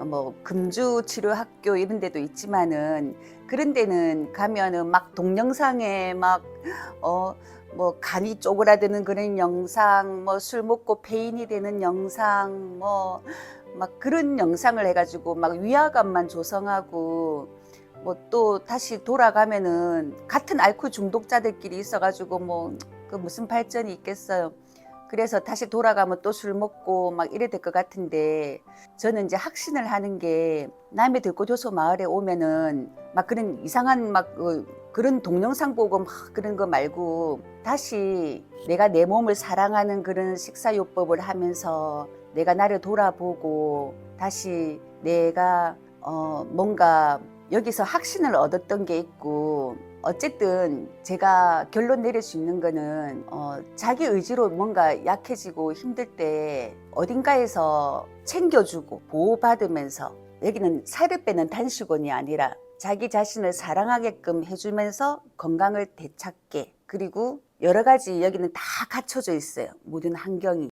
뭐 금주 치료 학교 이런 데도 있지만은 그런 데는 가면은 막 동영상에 막 어 뭐 간이 쪼그라드는 그런 영상, 뭐 술 먹고 폐인이 되는 영상, 뭐 막 그런 영상을 해가지고 막 위화감만 조성하고 뭐 또 다시 돌아가면은 같은 알코올 중독자들끼리 있어가지고 뭐 그 무슨 발전이 있겠어요. 그래서 다시 돌아가면 또 술 먹고 막 이래 될 것 같은데 저는 이제 확신을 하는 게 남의 들꽃효소 마을에 오면은 막 그런 이상한 막 어, 그런 동영상 보고 막 그런 거 말고 다시 내가 내 몸을 사랑하는 그런 식사요법을 하면서 내가 나를 돌아보고 다시 내가 어 뭔가 여기서 확신을 얻었던 게 있고 어쨌든 제가 결론 내릴 수 있는 거는 어, 자기 의지로 뭔가 약해지고 힘들 때 어딘가에서 챙겨주고 보호받으면서 여기는 살을 빼는 단식원이 아니라 자기 자신을 사랑하게끔 해주면서 건강을 되찾게 그리고 여러 가지 여기는 다 갖춰져 있어요. 모든 환경이